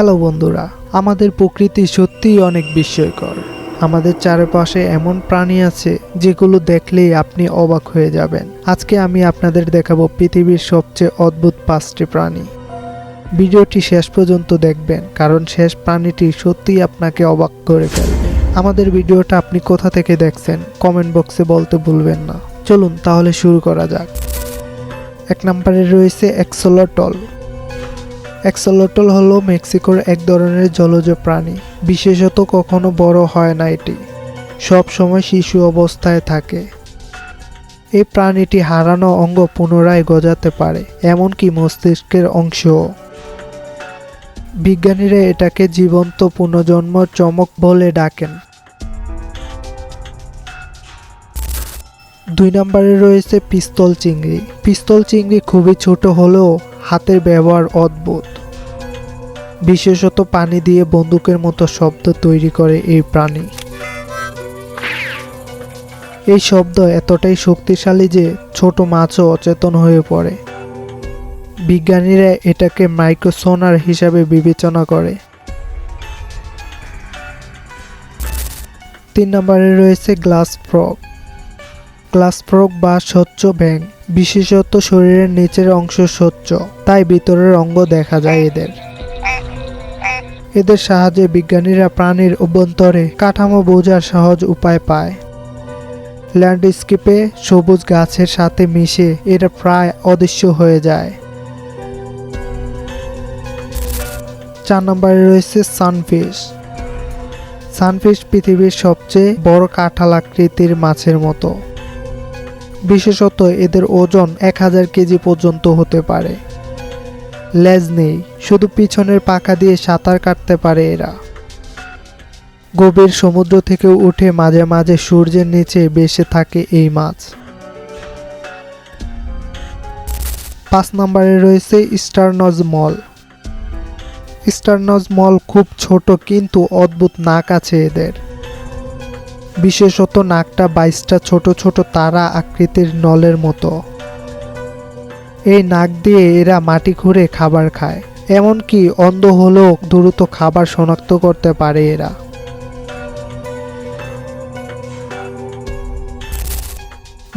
Hello বন্ধুরা, আমাদের প্রকৃতি সত্যিই অনেক বিস্ময়কর। আমাদের চারপাশে এমন প্রাণী আছে যেগুলো দেখলেই আপনি অবাক হয়ে যাবেন। আজকে আমি আপনাদের দেখাবো পৃথিবীর সবচেয়ে অদ্ভুত পাঁচটি প্রাণী। ভিডিওটি শেষ পর্যন্ত দেখবেন, কারণ শেষ প্রাণীটি সত্যিই আপনাকে অবাক করে ফেলবে। আমাদের ভিডিওটা আপনি কোথা থেকে দেখছেন, কমেন্ট বক্সে বলতে ভুলবেন না। চলুন তাহলে শুরু করা যাক। এক নম্বরে রয়েছে এক্সোলটল এক্সোলটল হলো মেক্সিকোর এক ধরনের জলজ প্রাণী, বিশেষত কখনো বড় হয় না এটি। সব সময় শিশু অবস্থায় থাকে। এই প্রাণীটি হারানো অঙ্গ পুনরায় গজাতে পারে, এমনকি মস্তিষ্কের অংশও। বিজ্ঞানীরা এটাকে জীবন্ত পুনর্জন্ম চমক বলে ডাকেন। দুই নম্বরে রয়েছে পিস্তল চিংড়ি। পিস্তল চিংড়ি খুবই ছোট হলেও হাতের ব্যবহার অদ্ভুত। বিশেষত পানি দিয়ে বন্দুকের মতো শব্দ তৈরি করে এই প্রাণী। এই শব্দ এতটাই শক্তিশালী যে ছোট মাছও অচেতন হয়ে পড়ে। বিজ্ঞানীরা এটাকে মাইক্রোসোনার হিসাবে বিবেচনা করে। তিন নম্বরে রয়েছে গ্লাস ফ্রক গ্লাস ফ্রগ বা স্বচ্ছ ব্যাং বিশেষত শরীরের নিচের অংশ স্বচ্ছ, তাই ভিতরের অঙ্গ দেখা যায় এদের। এদের সাহায্যে বিজ্ঞানীরা প্রাণীর অভ্যন্তরে কাঠামো বোঝার সহজ উপায় পায়। ল্যান্ডস্কেপে সবুজ গাছের সাথে মিশে এরা প্রায় অদৃশ্য হয়ে যায়। চার নম্বরে রয়েছে সানফিশ। সানফিশ পৃথিবীর সবচেয়ে বড় কাঁঠাল আকৃতির মাছের মতো। বিশেষত এদের ওজন এক হাজার কেজি পর্যন্ত হতে পারে। লেজ নেই, শুধু পিছনের পাখা দিয়ে সাঁতার কাটতে পারে এরা। গভীর সমুদ্র থেকে উঠে মাঝে মাঝে সূর্যের নিচে বেসে থাকে এই মাছ। পাঁচ নম্বরে রয়েছে স্টারনজ মল। স্টারনজ মল খুব ছোট, কিন্তু অদ্ভুত নাক আছে এদের। বিশেষত নাকটা বাইশটা ছোট ছোট তারা আকৃতির নলের মতো। এই নাক দিয়ে এরা মাটি খুঁড়ে খাবার খায়, এমনকি অন্ধ হলেও দ্রুত খাবার শনাক্ত করতে পারে এরা।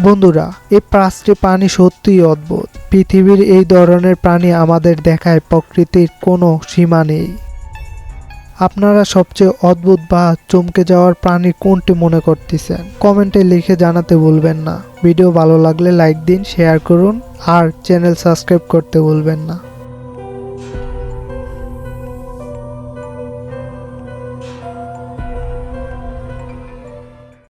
বন্ধুরা এই পাঁচটি প্রাণী সত্যিই অদ্ভুত। পৃথিবীর এই ধরনের প্রাণী আমাদের দেখায় প্রকৃতির কোনো সীমা নেই। আপনারা সবচেয়ে অদ্ভুত বা চমকে যাওয়ার প্রাণী কোনটি মনে করতেছেন? কমেন্টে লিখে জানাতে ভুলবেন না। ভিডিও ভালো লাগলে লাইক দিন, শেয়ার করুন, আর চ্যানেল সাবস্ক্রাইব করতে ভুলবেন না।